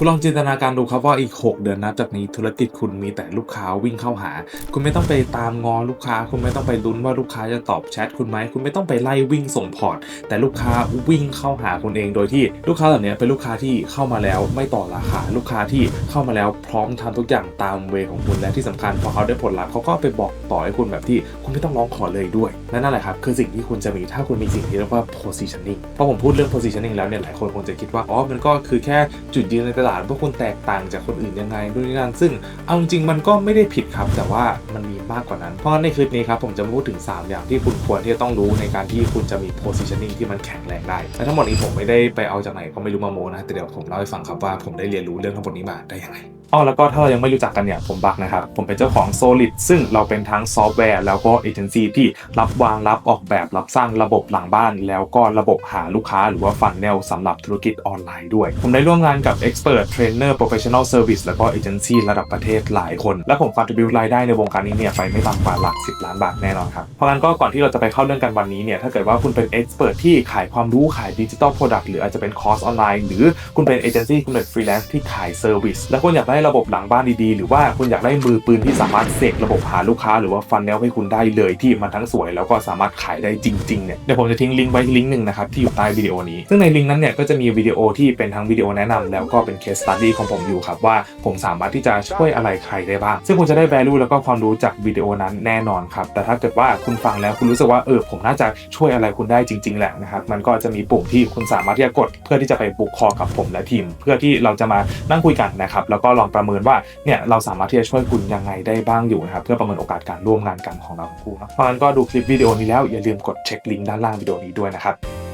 คุณลองจินตนาการดูครับว่าอีก 6 เดือนนับจากนี้ธุรกิจคุณมีแต่ลูกค้าวิ่งเข้าหา คุณไม่ต้องไปตามงอลูกค้า คุณไม่ต้องไปลุ้นว่าลูกค้าจะตอบแชทคุณไหมคุณไม่ต้องไปไล่วิ่งส่งพอร์ต แต่ลูกค้าวิ่งเข้าหาคุณเองโดยที่ลูกค้าเหล่านี้เป็นลูกค้าที่เข้ามาแล้วไม่ต่อราคาลูกค้าที่เข้ามาแล้วพร้อมทำทุกอย่างตามเวของคุณและที่สำคัญพอเขาได้ผลลัพธ์เขาก็ไปบอกต่อให้คุณแบบที่คุณไม่ต้องร้องขอเลยด้วยและนั่นแหละครับคือสิ่งที่คุณจะมีถ้าคุณมีสิ่งที่เรียกว่า positioning พอผมพูดเรื่อง positioning แล้วเนี่ยหลายคนคงจะคิดว่าอ๋อมันก็คือแค่จุดยืนในตลาดว่าคุณแตกต่างจากคนอื่นยังไงด้วยนั่นซึ่งเอาจริงมันก็ไม่ได้ผิดครับ แต่ว่ามันมีมากกว่านั้น เพราะงั้นในคลิปนี้ครับผมจะมาพูดถึง 3 อย่างที่คุณควรที่จะต้องรู้ในการที่คุณจะมี positioning ที่มันแข็งแรงได้และทั้งหมดนี้ผมไม่ได้ไปเอาจากไหนก็ไม่รู้มาโมนะแต่เดี๋ยวผมเล่าให้ฟังครับว่าผมได้เรียนรู้เรื่องทั้งหมดนี้มาได้ยังไง อ๋อแล้วก็ถ้าเรายังไม่รู้จักกันเนี่ยผมบักนะครับ ผมเป็นเจ้าของ Solid ซึ่งเราเป็นทั้งซอฟต์แวร์ แล้วก็เอเจนซี่ที่รับวางรับออกแบบรับสร้างระบบหลังบ้าน แล้วก็ระบบหาลูกค้าหรือว่าฟันแนลสำหรับธุรกิจออนไลน์ด้วย ผมได้ร่วมงานกับ Expert Trainer Professional Service แล้วก็เอเจนซี่ระดับประเทศหลายคน และผมฟันทบิวรายได้ในวงการนี้เนี่ยไปไม่ต่ำกว่าหลัก 10 ล้านบาทแน่นอนครับเพราะงั้นก็ก่อนที่เราจะไปเข้าเรื่องกันวันนี้เนี่ยถ้าเกิดว่าคุณเป็น Expert ที่ขายความรู้ขายดิจิทัลโปรดักต์หรืออาจจะเป็นคอร์สออนไลน์หรือคุณเป็นเอเจนซี่คุณเป็นฟรีแลนซ์ที่ขายเซอร์วิสและคุณอยากได้ระบบหลังบ้านดีๆ หรือว่าคุณอยากได้มือปืนที่สามารถเสกระบบหาลูกค้าหรือว่าฟันแนลให้คุณได้เลยที่มันทั้งสวย แล้วก็สามารถขายได้จริงๆเนี่ยเดี๋ยวผมจะทิ้งลิงก์ไว้ลิงก์หนึ่งนะครับที่อยู่ใต้วิดีโอนี้ซึ่งในลิงก์นั้นเนี่ยก็จะมีวิดีโอที่เป็นทั้งวิดีโอแนะนำแล้วก็เป็นเคสตัดดี้ของผมอยู่ครับว่าผมสามารถที่จะช่วยอะไรใครได้บ้าง ซึ่งคุณจะได้ value แล้วก็ความรู้จากวิดีโอนั้นแน่นอนครับแต่ถ้าเกิดว่าคุณฟังแล้วคุณรู้สึกว่าเออผมน่าจะช่วยอะไรคุณได้จริง ๆแหละนะครับมันก็จะมีปุ่มที่คุณสามารถที่จะกด เพื่อที่จะไปบุกคอกับผมและทีม เพื่อที่เราจะมานั่งคุยกันนะครับแล้วก็ลองประเมินว่าเนี่ยเราสามารถที่จะช่วยคุณยังไงได้บ้างอยู่นะครับเพื่อประเมินโอกาสการร่วมงานกันของเราทั้งคู่เนะเพราะงั้นก็ดูคลิปวิดีโอนี้แล้วอย่าลืมกดเช็คลิงก์ด้านล่างวิดีโอนี้ด้วยนะครับ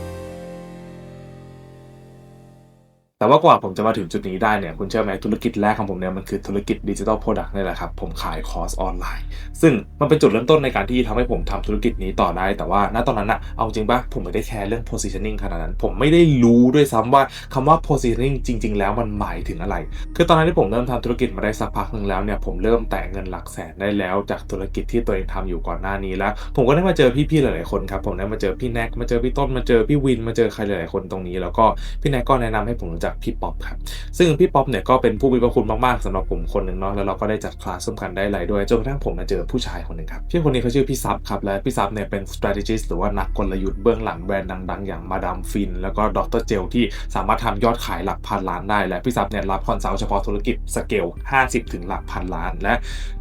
แต่ว่ากว่าผมจะมาถึงจุดนี้ได้เนี่ยคุณเชื่อไหมธุรกิจแรกของผมเนี่ยมันคือธุรกิจดิจิทัลโปรดักต์นี่แหละครับ ผมขายคอร์สออนไลน์ ซึ่งมันเป็นจุดเริ่มต้นในการที่ทำให้ผมทำธุรกิจนี้ต่อได้ แต่ว่าณตอนนั้นอะเอาจริงปะผมไม่ได้แคร์เรื่อง positioning ขนาดนั้น ผมไม่ได้รู้ด้วยซ้ำว่าคำว่า positioning จริง ๆ แล้วมันหมายถึงอะไร คือตอนนั้นที่ผมเริ่มทำธุรกิจมาได้สักพักหนึ่งแล้วเนี่ยผมเริ่มแตะเงินหลักแสนได้แล้วจากธุรกิจที่ตัวเองทำอยู่ก่อนหน้านี้แล้ว ผมก็ได้มาเจอพี่ๆหลายๆคนครับผมได้มาเจอพี่แน็กมาเจอพี่ต้นมาเจอพี่วินมาเจอใครหลายๆคนตรงนี้ แล้วก็พี่แน็กก็แนะนำให้ผมรู้จักพี่ป๊อปครับ ซึ่งพี่ป๊อปเนี่ยก็เป็นผู้มีพระคุณมากๆสำหรับผมคนหนึ่งเนาะแล้วเราก็ได้จัดคลาสร่วมกันได้หลายด้วยจนกระทั่งผมมาเจอผู้ชายคนหนึ่งครับพี่คนนี้เขาชื่อพี่ซับครับและพี่ซับเนี่ยเป็น strategist หรือว่านักกลยุทธ์เบื้องหลังแบรนด์ดังๆ อย่างมาดามฟิน แล้วก็ดรเจลที่สามารถทำยอดขายหลักพันล้านได้ และพี่ซับเนี่ยรับคอนซัลท์เฉพาะธุรกิจสเกล50 ถึงหลักพันล้าน และ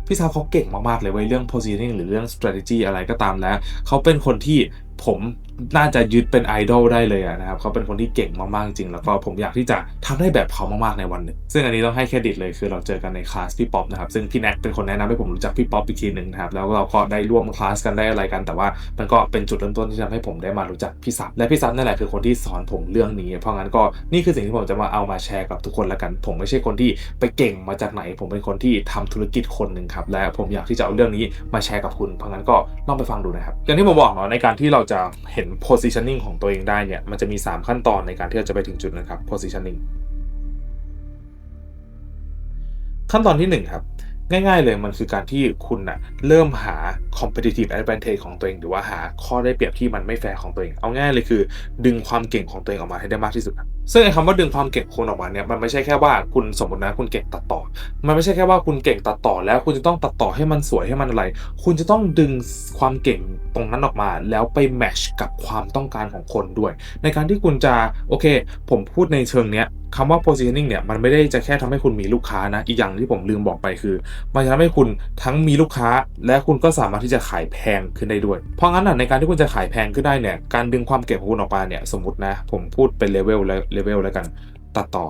พี่ซับเขาเก่งมากๆเลยเว้ยเรื่อง positioning หรือเรื่อง strategy อะไรก็ตามแล้วเขาเป็นคนที่ผม น่าจะยึดเป็นไอดอลได้เลยนะครับเขาเป็นคนที่เก่งมากๆจริง แล้วก็ผมอยากที่จะทำได้แบบเขามากๆในวันหนึ่งซึ่งอันนี้ต้องให้เครดิตเลยคือเราเจอกันในคลาสพี่ป๊อปนะครับซึ่งพี่แน็กเป็นคนแนะนำให้ผมรู้จักพี่ป๊อปอีกทีหนึ่งนะครับแล้วเราก็ได้ร่วมคลาสกันได้อะไรกัน แต่ว่ามันก็เป็นจุดเริ่มต้นที่ทำให้ผมได้มารู้จักพี่ซับและพี่ซับนั่นแหละคือคนที่สอนผมเรื่องนี้ เพราะงั้นก็นี่คือสิ่งที่ผมจะมาเอามาแชร์กับทุกคนละกัน ผมไม่ใช่คนที่ไปเก่งมาจากไหน ผมเป็นคนที่ทำธุรกิจคนหนึ่งครับและผมอยากที่จะเอาเรื่องนี้มาแชร์กับคุณเพราะงั้นก็ลองไปฟังดูนะครับอย่างที่ผมบอกเนาะในการที่เราจะเห็น positioning ของตัวเองได้เนี่ย มันจะมี 3 ขั้นตอนในการที่เราจะไปถึงจุดนะครับ positioning ขั้นตอนที่ 1 ครับ ง่ายๆเลยมันคือการที่คุณนะเริ่มหา competitive advantage ของตัวเอง หรือว่าหาข้อได้เปรียบที่มันไม่แฟร์ของตัวเอง เอาง่ายเลยคือ ดึงความเก่งของตัวเองออกมาให้ได้มากที่สุด ซึ่งไอ้คำว่าดึงความเก่งคุณออกมาเนี่ยมันไม่ใช่แค่ว่าคุณสมมตินะคุณเก่งตัดต่อ มันไม่ใช่แค่ว่าคุณเก่งตัดต่อ แล้วคุณจะต้องตัดต่อให้มันสวยให้มันอะไร คุณจะต้องดึงความเก่งตรงนั้นออกมา แล้วไปแมชกับความต้องการของคนด้วย ในการที่คุณจะโอเค ผมพูดในเชิงเนี้ยคำว่า positioning เนี่ยมันไม่ได้จะแค่ทำให้คุณมีลูกค้านะ อีกอย่างที่ผมลืมบอกไปคือมันจะทำให้คุณทั้งมีลูกค้า และคุณก็สามารถที่จะขายแพงขึ้นได้ด้วย เพราะงั้นนะในการที่คุณจะขายแพงขึ้นได้เนี่ยการดึงความเก็บของคุณออกมาเนี่ยสมมตินะผมพูดเป็นเลเวลเลเวลแล้วกันตัดต่อ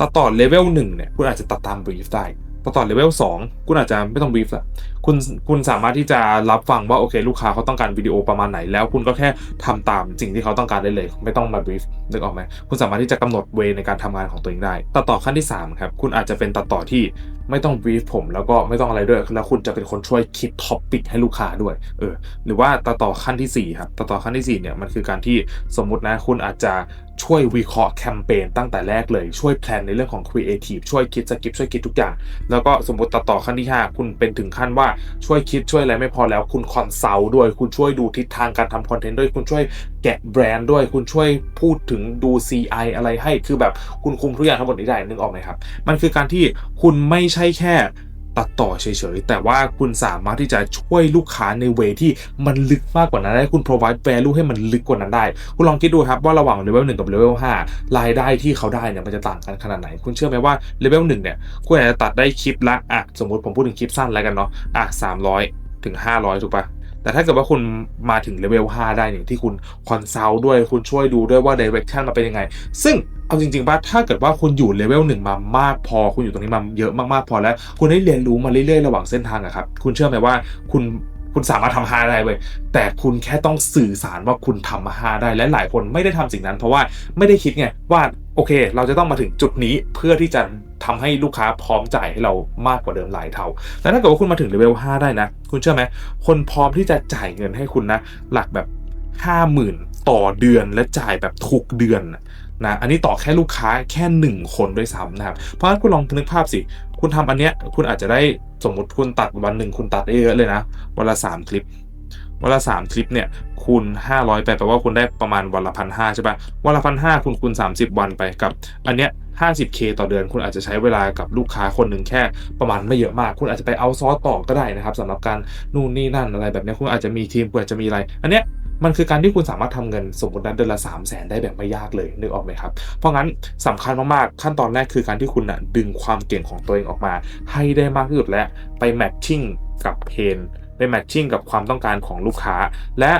ตัดต่อเลเวลหนึ่งเนี่ยคุณอาจจะตัดตามบรีฟได้ตัดต่อเลเวลสองคุณอาจจะไม่ต้องบรีฟละคุณคุณสามารถที่จะรับฟังว่าโอเค ลูกค้าเขาต้องการวิดีโอประมาณไหน แล้วคุณก็แค่ทำตามสิ่งที่เขาต้องการได้เลย ไม่ต้องมาบรีฟนึกออกไหมคุณสามารถที่จะกำหนดเวในการทำงานของตัวเองได้ตัดต่อขั้นที่3ครับคุณอาจจะเป็นตัดต่อที่ไม่ต้องบรีฟผม แล้วก็ไม่ต้องอะไรด้วยแล้วคุณจะเป็นคนช่วยคิดท็อปปิกให้ลูกค้าด้วยเออหรือว่าตัดต่อขั้นที่4ครับตัดต่อขั้นที่4เนี่ยมันคือการที่สมมุตินะคุณอาจจะช่วยวิเคราะห์แคมเปญตั้งแต่แรกเลย ช่วยแพลนในเรื่องของครีเอทีฟช่วยคิดสกิปช่วยคิดทุกอย่าง แล้วก็สมมติตัดต่อขั้นที่ 5 คุณเป็นถึงขั้นว่าช่วยคิดช่วยอะไรไม่พอแล้ว คุณคอนซัลท์ด้วย คุณช่วยดูทิศทางการทำคอนเทนต์ด้วย คุณช่วยแกะแบรนด์ด้วย คุณช่วยพูดถึงดู CI อะไรให้ คือแบบคุณคุมทุกอย่างทั้งหมดนี้ได้นึกออกไหมครับ มันคือการที่คุณไม่ใช่แค่ ตัดต่อเฉยๆ แต่ว่าคุณสามารถที่จะช่วยลูกค้าในเวที่มันลึกมากกว่านั้นได้คุณ provide value ให้มันลึกกว่านั้นได้ คุณลองคิดดูครับว่าระหว่างเลเวล1กับเลเวล5รายได้ที่เขาได้เนี่ยมันจะต่างกันขนาดไหน คุณเชื่อไหมว่าเลเวล1เนี่ยคุณอาจจะตัดได้คลิปละอะสมมติผมพูดถึงคลิปสั้นแล้วกันเนาะอะ300ถึงห้าร้อยถูกปะ แต่ถ้าเกิดว่าคุณมาถึงเลเวล5ได้เนี่ยที่คุณคอนซัลท์ด้วยคุณช่วยดูด้วยว่า direction มันเป็นยังไง ซึ่งเอาจริงๆป่ะถ้าเกิดว่าคุณอยู่เลเวลหนึ่งมามากพอ คุณอยู่ตรงนี้มาเยอะมากๆพอแล้ว คุณได้เรียนรู้มาเรื่อยๆระหว่างเส้นทางอะครับ คุณเชื่อไหมว่าคุณคุณสามารถทำห้าได้เว้ยแต่คุณแค่ต้องสื่อสารว่าคุณทำมาห้าได้และหลายคนไม่ได้ทำสิ่งนั้น เพราะว่าไม่ได้คิดไงว่า โอเค เราจะต้องมาถึงจุดนี้เพื่อที่จะทำให้ลูกค้าพร้อมจ่ายให้เรามากกว่าเดิมหลายเท่า แต่ถ้าเกิดว่าคุณมาถึงเลเวล5ได้นะ คุณเชื่อไหม คนพร้อมที่จะจ่ายเงินให้คุณนะ หลักแบบ 50,000 ต่อเดือนและจ่ายแบบทุกเดือนนะ อันนี้ต่อแค่ลูกค้าแค่หนึ่งคนด้วยซ้ำนะครับ เพราะฉะนั้นคุณลองนึกภาพสิ คุณทำอันเนี้ย คุณอาจจะได้สมมติคุณตัดวันหนึ่งคุณตัดได้เยอะเลยนะ วันละ 3 คลิป วันละ3คลิปเนี่ยคูณ500ไปแปลว่าคุณได้ประมาณวันละพันห้าใช่ปะวันละพันห้าคุณคูณ30วันไปกับ อันเนี้ย 50k ต่อเดือนคุณอาจจะใช้เวลากับลูกค้าคนหนึ่งแค่ประมาณไม่เยอะมาก คุณอาจจะไปเอาซอสต่อก็ได้นะครับสำหรับการนู่นนี่นั่นอะไรแบบนี้คุณอาจจะมีทีมคุณอาจจะมีอะไร อันเนี้ยมันคือการที่คุณสามารถทำเงินสมมตินั้นเดือนละ3 0 0แสนได้แบบไม่ยากเลยนึกออกไหมครับ เพราะงั้นสำคัญมากๆ ขั้นตอนแรกคือการที่คุณนะดึงความเก่งของตัวเองออกมา ให้ได้มากที่สุดและไปแมทชิ่งกับเพน ไปแมทชิ่งกับความต้องการของลูกค้า และ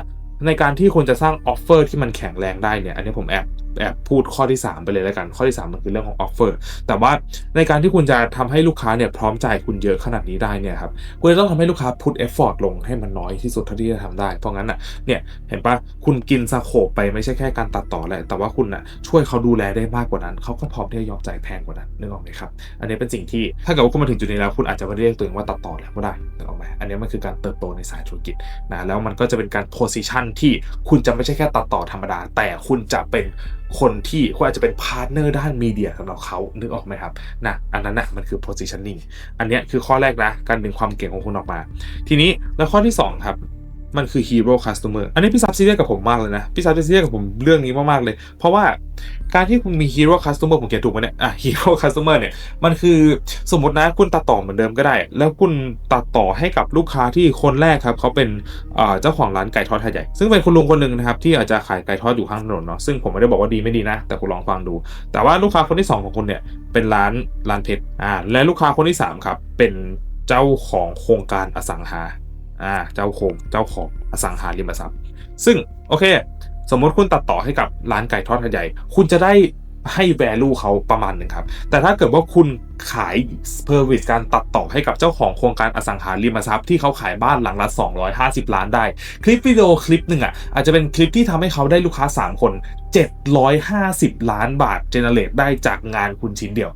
ในการที่คุณจะสร้างออฟเฟอร์ที่มันแข็งแรงได้เนี่ย อันนี้ผมแอบ แอบพูดข้อที่ 3 ไปเลยแล้วกัน ข้อที่ 3 มันคือเรื่องของออฟเฟอร์แต่ว่าในการที่คุณจะทำให้ลูกค้าเนี่ยพร้อมจ่ายคุณเยอะขนาดนี้ได้เนี่ยครับคุณจะต้องทำให้ลูกค้าพุทเอฟฟอร์ตลงให้มันน้อยที่สุดเท่าที่จะทำได้ เพราะงั้นอะเนี่ยเห็นปะคุณกินสโคปไปไม่ใช่แค่การตัดต่อแหละแต่ว่าคุณอะช่วยเขาดูแลได้มากกว่านั้นเขาก็พร้อมที่จะยอมจ่ายแพงกว่านั้นนึกออกไหมครับอันนี้เป็นสิ่งที่ถ้าเกิดว่าคุณมาถึงจุดนี้แล้วคุณอาจจะไม่เรียกตัวเองว่าตัดต่อแล้วก็ได้นึกออกไหมอันนี้มันคือการเติบโตในสายธุรกิจนะแล้วมันก็จะเป็นการโพสิชันที่คุณจะไม่ใช่แค่ตัดต่อธรรมดา แต่คุณจะเป็นคนที่คุณอาจจะเป็นพาร์ทเนอร์ด้านมีเดียสำหรับเขานึกออกไหมครับนะอันนั้นนะมันคือ positioning อันนี้คือข้อแรกนะ การดึงความเก่งของคุณออกมา ทีนี้แล้วข้อที่ 2 ครับ มันคือ hero customer อันนี้พี่ซับซีเรียสกับผมมากเลยนะ พี่ซับซีเรียสกับผมเรื่องนี้มากๆเลย เพราะว่าการที่คุณมี hero customer ผมเขียนถูกไหมเนี่ย อะ hero customer เนี่ย มันคือสมมตินะคุณตัดต่อเหมือนเดิมก็ได้ แล้วคุณตัดต่อให้กับลูกค้าที่คนแรกครับ เขาเป็นเจ้าของร้านไก่ทอดไทยใหญ่ ซึ่งเป็นคุณลุงคนหนึ่งนะครับ ที่อาจจะขายไก่ทอดอยู่ข้างถนนเนาะ ซึ่งผมไม่ได้บอกว่าดีไม่ดีนะ แต่คุณลองฟังดู แต่ว่าลูกค้าคนที่ 2 ของคุณเนี่ย เป็นร้านร้านเพชร อ่า และลูกค้าคนที่3ครับ เป็นเจ้าของโครงการอสังหา อ่าเจ้าโครงเจ้าของอสังหาริมทรัพย์ ซึ่งโอเค สมมติคุณตัดต่อให้กับร้านไก่ทอดไทยใหญ่ คุณจะได้ให้ value เขาประมาณหนึ่งครับ แต่ถ้าเกิดว่าคุณขาย service การตัดต่อให้กับเจ้าของโครงการอสังหาริมทรัพย์ที่เขาขายบ้านหลังละ 250 ล้านได้ คลิปวิดีโอคลิปหนึ่งอะอาจจะเป็นคลิปที่ทำให้เขาได้ลูกค้า 3 คน 750 ล้านบาท generate ได้จากงานคุณชิ้นเดียว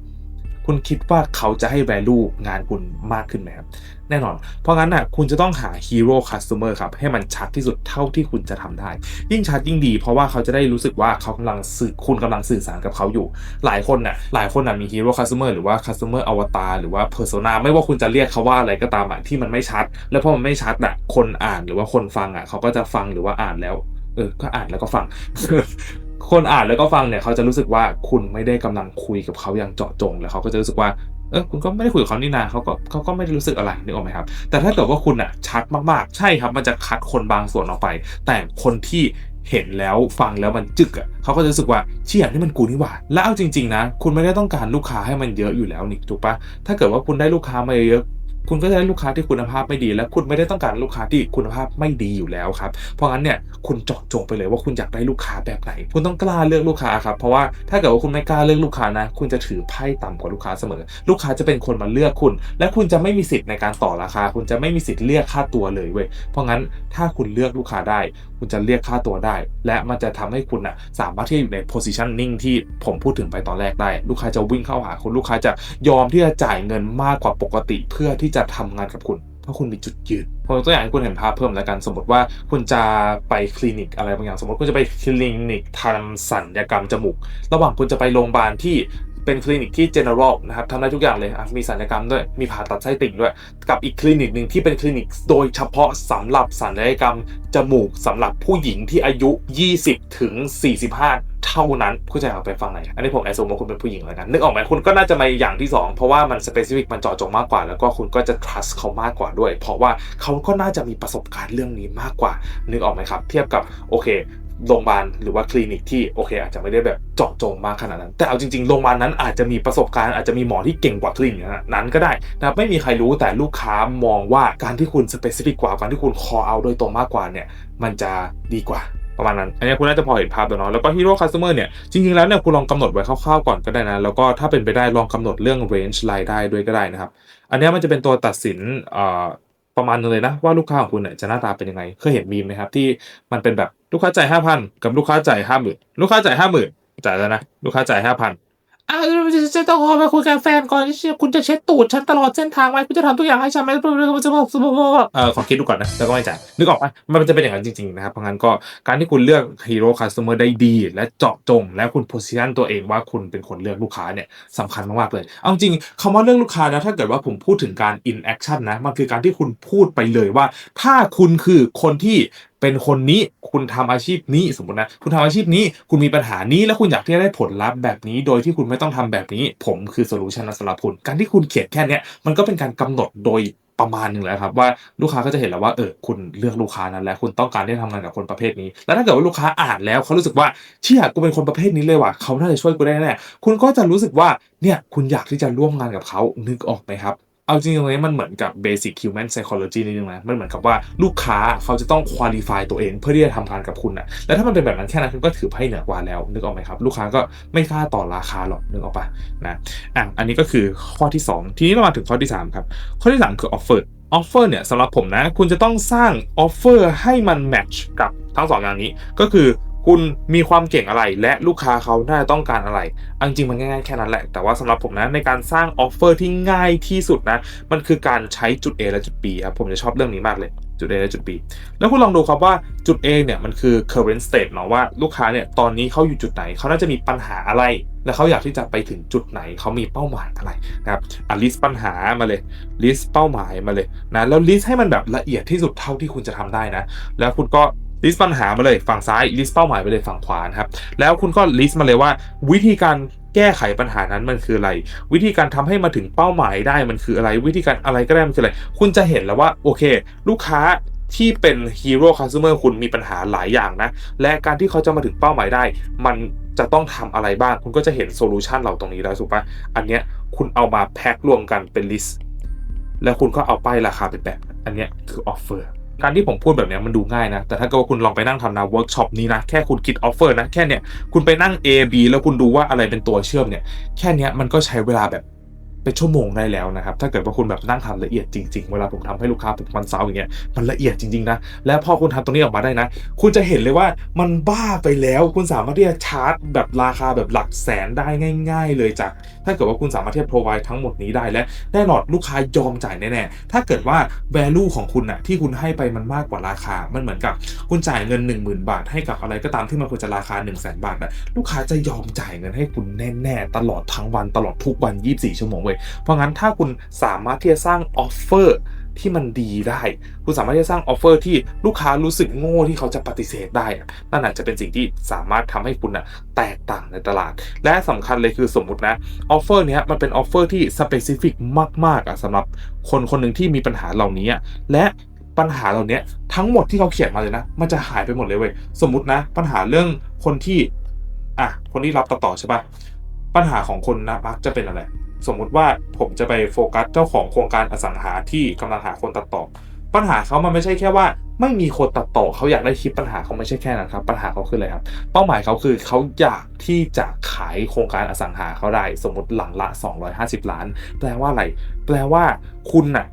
คุณคิดว่าเขาจะให้ value งานคุณมากขึ้นไหมครับ แน่นอน เพราะงั้นน่ะคุณจะต้องหา hero customer ครับ ให้มันชัดที่สุดเท่าที่คุณจะทำได้ ยิ่งชัดยิ่งดี เพราะว่าเขาจะได้รู้สึกว่าเขากำลังสื่อคุณกำลังสื่อสารกับเขาอยู่ หลายคนน่ะหลายคนน่ะมี hero customer หรือว่า customer avatar หรือว่า persona ไม่ว่าคุณจะเรียกเขาว่าอะไรก็ตามอะที่มันไม่ชัด แล้วพอมันไม่ชัดน่ะคนอ่านหรือว่าคนฟังอะเขาก็จะฟังหรือว่าอ่านแล้วเออก็อ่านแล้วก็ฟัง คนอ่านแล้วก็ฟังเนี่ยเขาจะรู้สึกว่าคุณไม่ได้กำลังคุยกับเขาอย่างเจาะจง แล้วเขาก็จะรู้สึกว่าเออคุณก็ไม่ได้คุยกับเขานี่นาเขาก็เขาก็ไม่ได้รู้สึกอะไรนึกออกไหมครับ แต่ถ้าเกิดว่าคุณอะชัดมากๆ ใช่ครับ มันจะคัดคนบางส่วนออกไป แต่คนที่เห็นแล้วฟังแล้วมันจึกอะเขาก็จะรู้สึกว่าเชี่ยนี่มันกูนี่หว่าแล้วเอาจริง ๆ นะ คุณไม่ได้ต้องการลูกค้าให้มันเยอะอยู่แล้วนี่ถูกปะถ้าเกิดว่าคุณได้ลูกค้ามาเยอะ คุณก็จะได้ลูกค้าที่คุณภาพไม่ดี และคุณไม่ได้ต้องการลูกค้าที่คุณภาพไม่ดีอยู่แล้วครับ เพราะงั้นเนี่ยคุณเจาะจงไปเลยว่าคุณอยากได้ลูกค้าแบบไหน คุณต้องกล้าเลือกลูกค้าครับ เพราะว่าถ้าเกิดว่าคุณไม่กล้าเลือกลูกค้านะ คุณจะถือไพ่ต่ำกว่าลูกค้าเสมอ ลูกค้าจะเป็นคนมาเลือกคุณ และคุณจะไม่มีสิทธิ์ในการต่อราคา คุณจะไม่มีสิทธิ์เรียกค่าตัวเลยเว้ย เพราะงั้นถ้าคุณเลือกลูกค้าได้ คุณจะเรียกค่าตัวได้ และมันจะทำให้คุณนะสามารถที่จะอยู่ใน positioning ที่ผมพูดถึงไปตอนแรกได้ ลูกค้าจะวิ่งเข้าหาคุณ ลูกค้าจะยอมที่จะจ่ายเงินมากกว่าปกติเพื่อที่จะทำงานกับคุณเพราะคุณมีจุดยืนผมตัวอย่างให้คุณเห็นภาพเพิ่มแล้วกัน สมมติว่าคุณจะไปคลินิกอะไรบางอย่าง สมมติคุณจะไปคลินิกทำสัญญกรรมจมูก ระหว่างคุณจะไปโรงพยาบาลที่ เป็นคลินิกที่ general นะครับทำได้ทุกอย่างเลยมีศัลยกรรมด้วย มีผ่าตัดไส้ติ่งด้วย กับอีกคลินิกหนึ่งที่เป็นคลินิกโดยเฉพาะสำหรับศัลยกรรมจมูกสำหรับผู้หญิงที่อายุ 20 ถึง 45 เท่านั้นคุณจะเอาไปฟังไหนอันนี้ผมแอสซูมว่าคุณเป็นผู้หญิงแล้วกัน นึกออกไหมคุณก็น่าจะมาอย่างที่ 2 เพราะว่ามัน specific มันเจาะจงมากกว่า แล้วก็คุณก็จะ trust เขามากกว่าด้วย เพราะว่าเขาก็น่าจะมีประสบการณ์เรื่องนี้มากกว่า นึกออกไหมครับ เทียบกับโอเค โรงพยาบาลหรือว่าคลินิกที่โอเค อาจจะไม่ได้แบบเจาะจงมากขนาดนั้น แต่เอาจริงๆโรงพยาบาลนั้นอาจจะมีประสบการณ์อาจจะมีหมอที่เก่งกว่าคลินิกนั้นก็ได้นะไม่มีใครรู้แต่ลูกค้ามองว่าการที่คุณสเปซิฟิกกว่าการที่คุณ call out โดยตรงมากกว่าเนี่ยมันจะดีกว่าประมาณนั้น อันนี้คุณน่าจะพอเห็นภาพแล้วเนาะ แล้วก็ hero customer เนี่ย จริงๆ แล้วเนี่ยคุณลองกำหนดไว้คร่าวๆ ก่อนก็ได้นะ แล้วก็ถ้าเป็นไปได้ลองกำหนดเรื่อง range รายได้ด้วยก็ได้นะครับ อันนี้มันจะเป็นตัวตัดสินเอ่อประมาณนึงเลยนะ ว่าลูกค้าของคุณเนี่ยจะหน้าตาเป็นยังไง เคยเห็นมีมไหมครับที่มันเป็นแบบ ลูกค้าจ่ายห้าพันกับลูกค้าจ่ายห้าหมื่นลูกค้าจ่ายห้าหมื่นจ่ายแล้วนะลูกค้าจ่ายห้าพันอะจะต้องขอไปคุยกับแฟนก่อนคุณจะเช็ดตูดฉันตลอดเส้นทางไหมคุณจะทำทุกอย่างให้ฉันไหมเออขอคิดดูก่อนนะแล้วก็ไม่จ่ายนึกออกปะมันจะเป็นอย่างนั้นจริงๆนะครับเพราะงั้นก็การที่คุณเลือกฮีโร่คัสเตอร์ได้ดี และเจาะจง และคุณโพสิชันตัวเองว่าคุณเป็นคนเลือกลูกค้าเนี่ยสำคัญมากๆเลย เอาจริงคำว่าเรื่องลูกค้านะถ้าเกิดว่าผมพูดถึงการ in action นะมันคือการที่คุณพูดไปเลยว่า ถ้าคุณคือคนที่ เป็นคนนี้คุณทำอาชีพนี้สมมตินะคุณทำอาชีพนี้คุณมีปัญหานี้แล้วคุณอยากที่จะได้ผลลัพธ์แบบนี้ โดยที่คุณไม่ต้องทำแบบนี้ ผมคือโซลูชันสำหรับคุณการที่คุณเขียนแค่นี้มันก็เป็นการกำหนดโดยประมาณหนึ่งแล้วครับว่าลูกค้าก็จะเห็นแล้วว่าเออคุณเลือกลูกค้านั้นแล้ว คุณต้องการที่จะทำงานกับคนประเภทนี้ แล้วถ้าเกิดว่าลูกค้าอ่านแล้วเขารู้สึกว่าเชี่ยกูเป็นคนประเภทนี้เลยว่ะเขาน่าจะช่วยกูได้แน่คุณก็จะรู้สึกว่าเนี่ยคุณอยากที่จะร่วมงานกับเขานึกออกไหมครับ เอาจริงๆตรงนี้มันเหมือนกับ basic human psychology นิดนึงนะ มันเหมือนกับว่าลูกค้าเขาจะต้อง qualify ตัวเองเพื่อที่จะทำงานกับคุณนะแล้วถ้ามันเป็นแบบนั้นแค่นั้นคุณก็ถือไพ่เหนือกว่าแล้ว นึกออกไหมครับ ลูกค้าก็ไม่ค่าต่อราคาหรอกนึกออกปะนะอะอันนี้ก็คือข้อที่ 2 ทีนี้เรามาถึงข้อที่ 3 ครับ ข้อที่ 3 คือ offer offer เนี่ยสำหรับผมนะ คุณจะต้องสร้าง offer ให้มัน match กับทั้งสองอย่างนี้ ก็คือ คุณมีความเก่งอะไรและลูกค้าเขาน่าจะต้องการอะไรอัจริงมันง่ายๆแค่นั้นแหละ แต่ว่าสำหรับผมนะในการสร้างออฟเฟอร์ที่ง่ายที่สุดนะ มันคือการใช้จุด A และจุด B ครับผมจะชอบเรื่องนี้มากเลยจุด A และจุด B แล้วคุณลองดูครับว่าจุด A เนี่ยมันคือ current state เนาะว่าลูกค้าเนี่ยตอนนี้เขาอยู่จุดไหนเขาน่าจะมีปัญหาอะไร และเขาอยากที่จะไปถึงจุดไหนเขามีเป้าหมายอะไรนะครับอะ list ปัญหามาเลย list เป้าหมายมาเลยนะแล้ว list ให้มันแบบละเอียดที่สุดเท่าที่คุณจะทำได้นะ แล้วคุณก็ ลิสต์ปัญหามาเลยฝั่งซ้ายลิสต์เป้าหมายไปเลยฝั่งขวานะครับแล้วคุณก็ลิสต์มาเลยว่า วิธีการแก้ไขปัญหานั้นมันคืออะไร วิธีการทำให้มาถึงเป้าหมายได้มันคืออะไร วิธีการอะไรก็ได้มันคืออะไร คุณจะเห็นแล้วว่าโอเค ลูกค้าที่เป็นฮีโร่คัสเตอร์คุณมีปัญหาหลายอย่างนะ และการที่เขาจะมาถึงเป้าหมายได้ มันจะต้องทำอะไรบ้าง คุณก็จะเห็นโซลูชันเหล่าตรงนี้แล้วถูกปะอันเนี้ยคุณเอามาแพ็ครวมกันเป็นลิสต์แล้วคุณก็เอาป้ายราคาไปแปะอันเนี้ยคือออฟเฟอร์ การที่ผมพูดแบบนี้มันดูง่ายนะ แต่ถ้าเกิดว่าคุณลองไปนั่งทำนะเวิร์กช็อปนี้นะ แค่คุณคิดออฟเฟอร์นะ แค่เนี้ยคุณไปนั่ง A B แล้วคุณดูว่าอะไรเป็นตัวเชื่อมเนี่ย แค่เนี้ยมันก็ใช้เวลาแบบ เป็นชั่วโมงได้แล้วนะครับ ถ้าเกิดว่าคุณแบบนั่งทำละเอียดจริงๆ เวลาผมทำให้ลูกค้าผมวันเสาร์อย่างเงี้ย มันละเอียดจริงๆนะ และพอคุณทำตรงนี้ออกมาได้นะ คุณจะเห็นเลยว่ามันบ้าไปแล้ว คุณสามารถที่จะชาร์จแบบราคาแบบหลักแสนได้ง่าย ๆ เลยจาก ถ้าเกิดว่าคุณสามารถที่จะ provide ทั้งหมดนี้ได้และแน่นอนลูกค้ายอมจ่ายแน่ๆ ถ้าเกิดว่า value ของคุณนะที่คุณให้ไปมันมากกว่าราคา มันเหมือนกับคุณจ่ายเงิน 10,000 บาท ให้กับอะไรก็ตามที่มันควรจะราคา 1 0 0 0 0แบาทนะลูกค้าจะยอมจ่ายเงินให้คุณแน่ๆ ตลอดทั้งวันตลอดทุกวัน 24 ชั่วโมงเว้เพราะงั้นถ้าคุณสามารถที่จะสร้างออฟเฟอร์ที่มันดีได้ คุณสามารถที่จะสร้างออฟเฟอร์ที่ลูกค้ารู้สึกโง่ที่เขาจะปฏิเสธได้ นั่นอาจจะเป็นสิ่งที่สามารถทำให้คุณนะแตกต่างในตลาด และสำคัญเลยคือสมมุตินะออฟเฟอร์เนี้ยมันเป็นออฟเฟอร์ที่สเปซิฟิกมากๆอะสำหรับคนคนหนึ่งที่มีปัญหาเหล่านี้ และปัญหาเหล่านี้ทั้งหมดที่เขาเขียนมาเลยนะ มันจะหายไปหมดเลยเว้ยสมมตินะ ปัญหาเรื่องคนที่อะคนที่รับต่อต่อใช่ปะปัญหาของคนนะมักจะเป็นอะไร สมมุติว่าผมจะไปโฟกัสเจ้าของโครงการอสังหาที่กำลังหาคนตัดต่อ ปัญหาเขามันไม่ใช่แค่ว่า ไม่มีคนตัดต่อเขาอยากได้คลิปปัญหาเขาไม่ใช่แค่นั้นครับ ปัญหาเขาคืออะไรครับ เป้าหมายเขาคือเขาอยากที่จะขายโครงการอสังหาเขาได้ สมมติหลังละ 250 ล้าน แปลว่าอะไร แปลว่าคุณน่ะ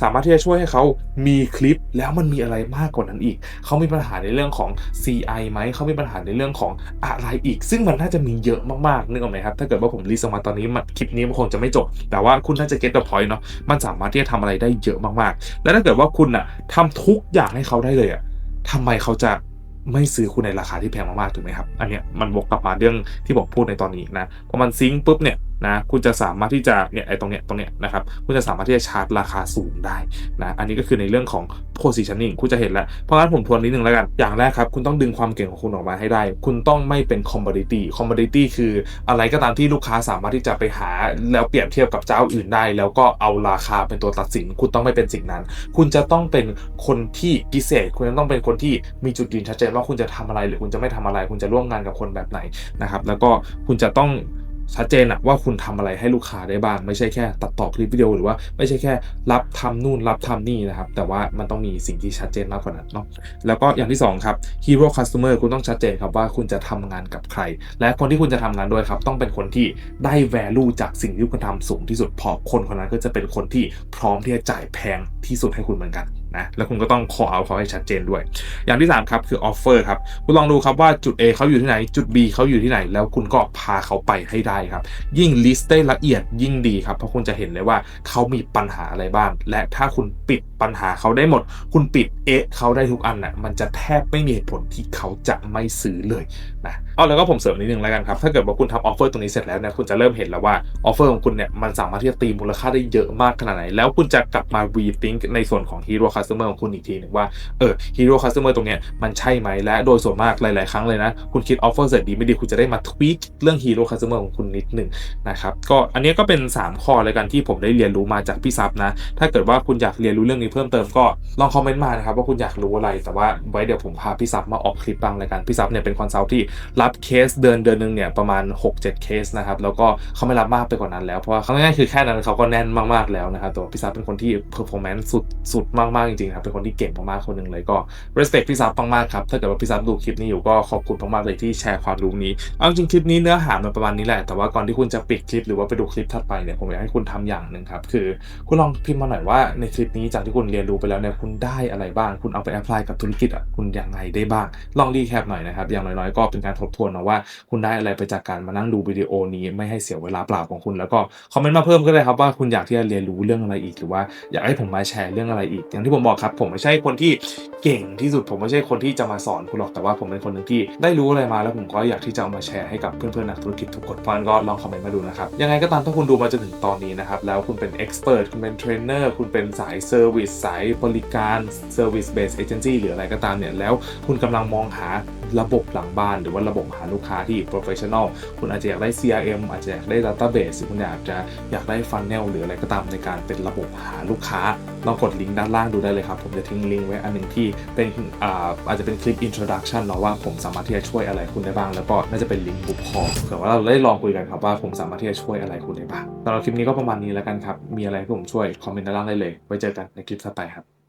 สามารถที่จะช่วยให้เขามีคลิปแล้วมันมีอะไรมากกว่านั้นอีก เขามีปัญหาในเรื่องของ CI ไหม เขามีปัญหาในเรื่องของอะไรอีก ซึ่งมันน่าจะมีเยอะมากๆนึกออกไหมครับ ถ้าเกิดว่าผมรีสมาตอนนี้คลิปนี้มันคงจะไม่จบ แต่ว่าคุณน่าจะ get the point เนาะ มันสามารถที่จะทำอะไรได้เยอะมากๆ และถ้าเกิดว่าคุณอะทำทุกอย่างให้เขาได้เลยอะทำไมเขาจะไม่ซื้อคุณในราคาที่แพงมากๆถูกไหมครับ อันเนี้ยมันวกกลับมาเรื่องที่ผมพูดในตอนนี้นะ พอมันซิงค์ปุ๊บเนี่ย นะคุณจะสามารถที่จะเนี่ยไอ้ตรงเนี้ยตรงเนี้ยนะครับคุณจะสามารถที่จะชาร์จราคาสูงได้นะอันนี้ก็คือในเรื่องของ positioning คุณจะเห็นแล้ว เพราะงั้นผมทวนนิดนึงแล้วกัน อย่างแรกครับ คุณต้องดึงความเก่งของคุณออกมาให้ได้ คุณต้องไม่เป็น commodity commodity คืออะไรก็ตามที่ลูกค้าสามารถที่จะไปหา แล้วเปรียบเทียบกับเจ้าอื่นได้ แล้วก็เอาราคาเป็นตัวตัดสิน คุณต้องไม่เป็นสิ่งนั้น คุณจะต้องเป็นคนที่พิเศษ คุณจะต้องเป็นคนที่มีจุดยืนชัดเจนว่าคุณจะทำอะไรหรือคุณจะไม่ทำอะไร คุณจะร่วมงานกับคนแบบไหนนะครับแล้วก็คุณจะต้อง ชัดเจนอะว่าคุณทำอะไรให้ลูกค้าได้บ้าง ไม่ใช่แค่ตัดต่อคลิปวิดีโอหรือว่าไม่ใช่แค่รับทำนู่นรับทำนี่นะครับ แต่ว่ามันต้องมีสิ่งที่ชัดเจนมากกว่านั้นเนาะแล้วก็อย่างที่สองครับ Hero Customer คุณต้องชัดเจนครับว่าคุณจะทำงานกับใคร และคนที่คุณจะทำงานด้วยครับ ต้องเป็นคนที่ได้ value จากสิ่งที่คุณทำสูงที่สุดพราะคนคนนั้นก็จะเป็นคนที่พร้อมที่จะจ่ายแพงที่สุดให้คุณเหมือนกัน นะแล้วคุณก็ต้องขอเอาเขาให้ชัดเจนด้วย อย่างที่ 3 ครับคือออฟเฟอร์ครับคุณลองดูครับว่าจุด A เขาอยู่ที่ไหน จุด B เขาอยู่ที่ไหน แล้วคุณก็พาเขาไปให้ได้ครับ ยิ่งลิสต์ได้ละเอียดยิ่งดีครับเพราะคุณจะเห็นเลยว่าเขามีปัญหาอะไรบ้าง และถ้าคุณปิด ปัญหาเขาได้หมด คุณปิดเอะเขาได้ทุกอันน่ะมันจะแทบไม่มีเหตุผลที่เขาจะไม่ซื้อเลยนะเอาแล้วก็ผมเสริมนิดนึงแล้วกันครับ ถ้าเกิดว่าคุณทำออฟเฟอร์ตรงนี้เสร็จแล้วเนี่ยคุณจะเริ่มเห็นแล้วว่าออฟเฟอร์ของคุณเนี่ยมันสามารถที่จะตีมูลค่าได้เยอะมากขนาดไหน แล้วคุณจะกลับมา rethink ในส่วนของ hero customer ของคุณอีกทีหนึ่งว่าเออ hero customer ตรงเนี้ยมันใช่ไหมและโดยส่วนมากหลาย ๆ ครั้งเลยนะ คุณคิดออฟเฟอร์เสร็จดีไม่ดีคุณจะได้มา tweak เรื่อง hero customer ของคุณนิดหนึ่งนะครับก็อันนี้ก็เป็น 3 ข้อเลยกันที่ผมได้เรียนรู้มาจากพี่ซับนะถ้าเกิดว่าคุณอยากเรียนรู้เรื่องนี้เพิ่มเติมก็ลองคอมเมนต์มานะครับว่าคุณอยากรู้อะไร แต่ว่าไว้เดี๋ยวผมพาพี่ซับมาออกคลิปบ้างเลยกันพี่ซับเนี่ยเป็นคอนซัลท์ที่รับเคสเดือนเดือนหนึงเนี่ยประมาณ 6-7 เคสนะครับแล้วก็เขาไม่รับมากไปกว่านั้นแล้วเพราะว่าง่ายๆคือแค่นั้นเขาก็แน่นมากๆแล้วนะครับต่ว่าพี่ซับเป็นคนที่ performance สุดสุดมากๆจริงๆครับเป็นคนที่เก่งมากๆคนหนึ่งเลยก็ respect พี่ซับมากๆครับถ้าเกิดว่าพี่ซับดูคลิปนี้อยู่ก็ขอบคุณมากๆเลยที่แชร์ความรู้นี้เอาจริงคลิปนี้เนื้อหามันประมาณนี้แหละ แต่ว่าก่อนที่คุณจะปิดคลิปหรือว่าไปดูคลิปถัดไปเนี่ยผมอยากให้คุณทำอย่างหนึ่งครับคือคุณลองพิมพ์มาหน่อยว่าในคลิปนี้จากที่คุณคุณเรียนรู้ไปแล้วเนี่ยคุณได้อะไรบ้าง คุณเอาไปแอพพลายกับธุรกิจอะคุณยังไงได้บ้าง ลองรีแคปหน่อยนะครับ อย่างน้อยๆ ก็เป็นการทบทวนนะว่า คุณได้อะไรไปจากการมานั่งดูวิดีโอนี้ไม่ให้เสียเวลาเปล่าของคุณ แล้วก็คอมเมนต์มาเพิ่มก็ได้ครับว่าคุณอยากที่จะเรียนรู้เรื่องอะไรอีกหรือว่าอยากให้ผมมาแชร์เรื่องอะไรอีก อย่างที่ผมบอกครับ ผมไม่ใช่คนที่เก่งที่สุด ผมไม่ใช่คนที่จะมาสอนคุณหรอกแต่ว่าผมเป็นคนหนึ่งที่ได้รู้อะไรมา แล้วผมก็อยากที่จะเอามาแชร์ให้กับเพื่อนๆนักธุรกิจทุกคนเพราะฉะนั้นก็ลองคอมเมนต์มาดูนะครับยังไงก็ตามถ้าคุณดูมาจนถึงตอนนี้นะครับแล้วคุณเป็นเอ็กซ์เพรสคุณเป็นเทรนเนอร์คุณเป็นสายเซอร์วิสสายบริการเซอร์วิสเบสเอเจนซี่หรืออะไรก็ตามเนี่ย แล้วคุณกำลังมองหา ระบบหลังบ้านหรือว่าระบบหาลูกค้าที่ professional คุณอาจจะอยากได้ CRM อาจจะอยากได้ database หรือคุณอากจะอยากได้ funnel หรืออะไรก็ตามในการเป็นระบบหาลูกค้าลองกดลิงก์ด้านล่างดูได้เลยครับ ผมจะทิ้งลิงก์ไว้อันหนึ่งที่เป็นอาอาจจะเป็นคลิป introduction เนาะว่าผมสามารถที่จะช่วยอะไรคุณได้บ้าง แล้วก็น่าจะเป็นลิงก์บุคคลเผื่อว่าเราได้ลองคุยกันครับว่าผมสามารถที่จะช่วยอะไรคุณได้บ้างสำหรับคลิปนี้ก็ประมาณนี้แล้วกันครับมีอะไรที่ผมช่วยคอมเมนต์ด้านล่างได้เลย ไว้เจอกันในคลิปถัดไปครับ